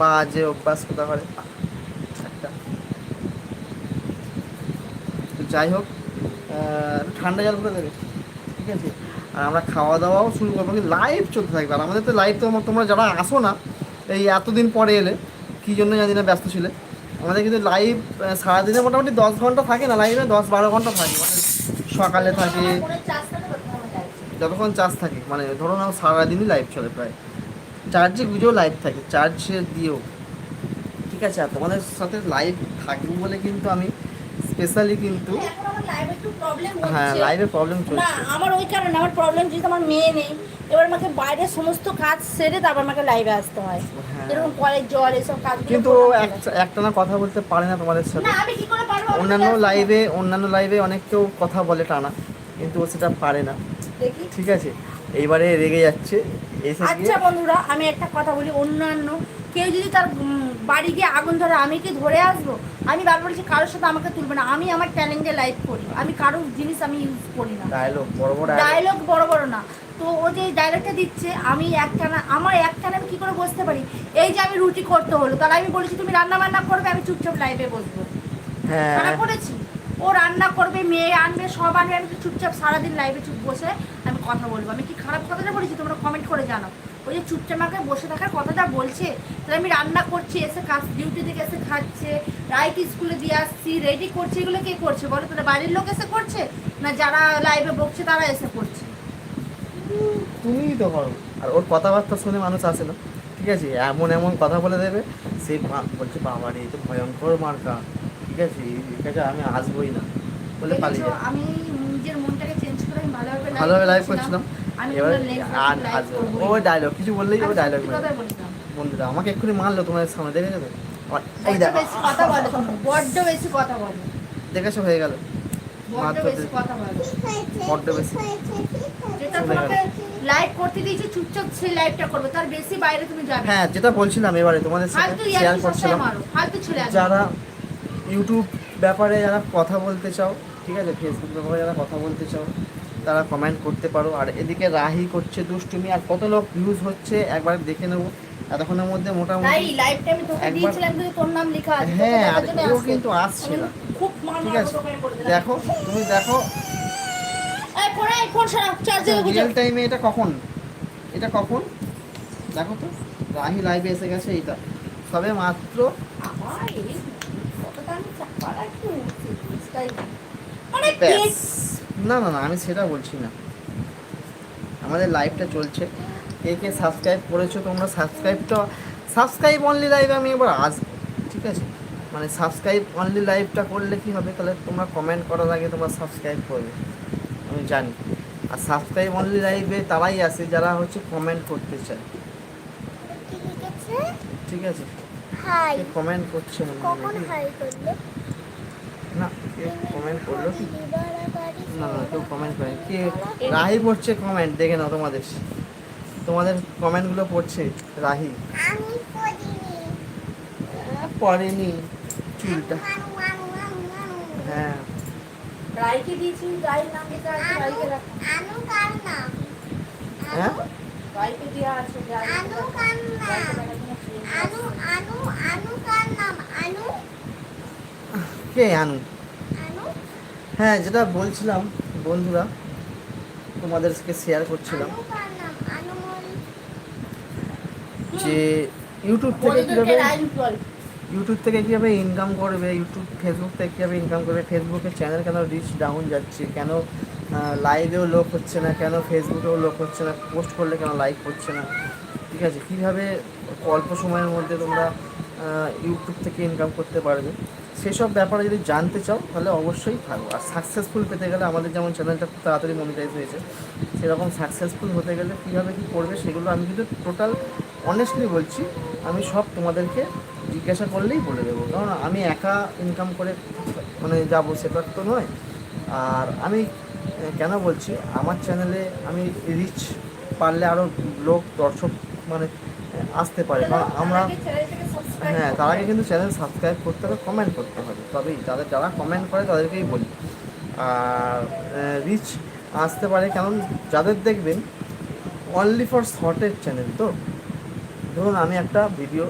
বাজে অভ্যাস কোথা করে একটা। তো যাই হোক ঠান্ডা জল করে দেবে ঠিক আছে? আর আমরা খাওয়া দাওয়াও শুরু করব কিন্তু লাইভ চলতে থাকবে। আর আমাদের তো লাইভ তো তোমরা যারা আসো না এই এতদিন পরে এলে কী জন্য জানি না ব্যস্ত ছিলে। আমাদের কিন্তু লাইভ সারাদিনে মোটামুটি দশ ঘণ্টা থাকে না লাইভে দশ বারো ঘণ্টা থাকে। মানে সকালে থাকে। যতক্ষণ চার্জ থাকে মানে ধরো না সারাদিনই লাইভ চলে প্রায়। চার্জে গুজেও লাইভ থাকে চার্জে দিয়েও ঠিক আছে আর তোমাদের সাথে লাইভ থাকব বলে কিন্তু আমি স্পেশালি কিন্তু লাইভে প্রবলেম হ্যাঁ হচ্ছে। লাইভে প্রবলেম চলছে। আমার ওই কারণে আমার প্রবলেম যেহেতু আমার মেয়ে নেই এবার আমাকে বাইরের সমস্ত কাজ সেরে তারপর আমাকে লাইভে আসতে হয়। হ্যাঁ। যেরকম কলের জল এসব কাজ কিন্তু এক- একটা না কথা বলতে পারে না তোমাদের সাথে। অন্যান্য লাইভে অন্যান্য লাইভে অনেক কেউ কথা বলে টানা কিন্তু ও সেটা পারে না। ঠিক আছে? এইবারে রেগে যাচ্ছে আচ্ছা বন্ধুরা আমি একটা কথা বলি অন্যান্য কেউ যদি তার বাড়ি গিয়ে আগুন ধরে আমি কি ধরে আসব? আমি বারবার বলছি কারোর সাথে আমাকে তুলবে না। আমি আমার ট্যালেন্টে লাইভ করি। আমি কারোর জিনিস আমি ইউজ করি না। ডায়লগ বড় বড় ডায়লগ বড় বড় না। তো ও যে ডায়লগটা দিচ্ছে আমি একটানা আমার একটানা আমি কি করে বসতে পারি? এই যে আমি রুটি করতে হলো তাহলে আমি বলেছি তুমি রান্না বান্না করবে আমি চুপচাপ লাইভে বসবো। হ্যাঁ। করেছি? ও রান্না করবে, মেয়ে আনবে, সব আনবে, আমি তো চুপচাপ সারাদিন লাইভে চুপ বসে আমি কথা বলব? আমি কি খারাপ কথাটা বলেছি? তোমরা কমেন্ট করে জানাও। ওই যে চুপচাপ আমাকে বসে থাকার কথাটা বলছে? তাহলে আমি রান্না করছি, এসে কাজ ডিউটি থেকে এসে খাচ্ছে রাইট স্কুলে দিয়ে আসছি রেডি করছে, এগুলো কে করছে বলো? তাহলে বাড়ির লোক এসে করছে? না যারা লাইভে বকছে তারা এসে করছে? তুমিই তো করো। আর ওর কথাবার্তা শুনে মানুষ আসে না ঠিক আছে, এমন এমন কথা বলে দেবে, সে বলছে, বাবা রে তো ভয়ঙ্কর মার্কা। ঠিক আছে এই কাছে আমি আসবোই না। বলে পালিয়ে আমি নিজের মনটাকে চেঞ্জ করে আমি ভালোভাবে ভালোভাবে লাইভ করছিলাম। এবার আর ও ডায়লগ কিছু বললেই ও ডায়লগ। বন্ধুরা আমাকে এক্ষুনি মারলো তোমাদের সামনে এই দেখো। কথা বলে বড্ড বেশি কথা বলে। দেখেছ হয়ে গেল। বড্ড বেশি যেটা তোমাকে লাইভ করতে দিয়েছি চুপচাপ সেই লাইভটা করবে। তার বেশি বাইরে তুমি যাবে। হ্যাঁ যেটা বলছিলাম এবারে তোমাদের সাথে শেয়ার করছিলাম। যারা ইউটিউব ব্যাপারে যারা কথা বলতে চাও ঠিক আছে? ফেসবুক ব্যাপারে যারা কথা বলতে চাও তারা কমেন্ট করতে পারো। আর এদিকে রাহি করছে দুষ্টুমি আর কত লোক ভিউজ হচ্ছে একবার দেখে নেব। এতক্ষণের মধ্যে মোটামুটি লাইভটা আমি তোকে একবার- দিয়েছিলাম কিন্তু তোর নাম লেখা আছে হ্যাঁ আর ও কিন্তু আসছে না। খুব ঠিক আছে। দেখো তুমি দেখো। এই ফোন এই ফোন সারা চার্জে রিয়েল টাইমে এটা কখন? এটা কখন? দেখো তো রাহি লাইভে এসে গেছে এইটা। সবে মাত্র না। না না আমি সেটা বলছি না। আমাদের লাইভটা চলছে। কে কে সাবস্ক্রাইব করেছ তোমরা সাবস্ক্রাইবটা সাবস্ক্রাইব অনলি লাইভে আমি এবার আসব ঠিক আছে? মানে সাবস্ক্রাইব অনলি লাইভটা করলে কি হবে? তাহলে তোমরা কমেন্ট করার আগে তোমরা সাবস্ক্রাইব করবে। আমি জানি। আর সাবস্ক্রাইব অনলি লাইভে তারাই আসে যারা হচ্ছে কমেন্ট করতে চায়। ঠিক আছে? হাই। কমেন্ট করছে মনে হয় কখন হাই করল? না কেউ কমেন্ট করল। না না কেউ কমেন্ট করে কে? রাহি পড়ছে কমেন্ট দেখে নাও তোমাদের। তোমাদের কমেন্টগুলো পড়ছে রাহি। আমি পড়িনি। আহ, পড়েনি। চুলটা। হ্যাঁ। রাইকে দিয়েছি রাইর নাম লেখা আছে রাইকে রাখা। আনু কার নাম? হ্যাঁ? রাইকে দেওয়া আছে রাইকে আনু। কার নাম? আনু আনু আনু কার নাম আনু কে? আনু। হ্যাঁ যেটা বলছিলাম বন্ধুরা তোমাদেরকে শেয়ার করছিলাম। যে ইউটিউব থেকে কীভাবে ইউটিউব থেকে কীভাবে ইনকাম করবে ইউটিউব ফেসবুক থেকে কীভাবে ইনকাম করবে ফেসবুকের চ্যানেল কেন রিচ ডাউন যাচ্ছে কেন লাইভেও লোক হচ্ছে না কেন ফেসবুকেও লোক হচ্ছে না পোস্ট করলে কেন লাইক হচ্ছে না? ঠিক আছে? কীভাবে অল্প সময়ের মধ্যে তোমরা ইউটিউব থেকে ইনকাম করতে পারবে? সেসব ব্যাপারে যদি জানতে চাও, তাহলে অবশ্যই থাকো। আর সাকসেসফুল পেতে গেলে আমাদের যেমন চ্যানেলটা খুব তাড়াতাড়ি মনিটাইজ হয়েছে, সেরকম সাকসেসফুল হতে গেলে কীভাবে কী করবে সেগুলো আমি কিন্তু টোটাল অনেস্টলি বলছি, আমি সব তোমাদেরকে জিজ্ঞাসা করলেই বলে দেবো। কারণ আমি একা ইনকাম করে মানে যাব সেটা তো নয়। আর আমি কেন বলছি? আমার চ্যানেলে আমি রিচ পারলে আরও লোক, দর্শক মানে আসতে পারে। কারণ আমরা হ্যাঁ তার আগে কিন্তু চ্যানেল সাবস্ক্রাইব করতে হবে কমেন্ট করতে হবে। তবেই যাদের, যারা কমেন্ট করে তাদেরকেই বলি। আর রিচ আসতে পারে। কারণ যাদের দেখবেন অনলি ফর শর্টের চ্যানেল তো। ধরুন আমি একটা ভিডিও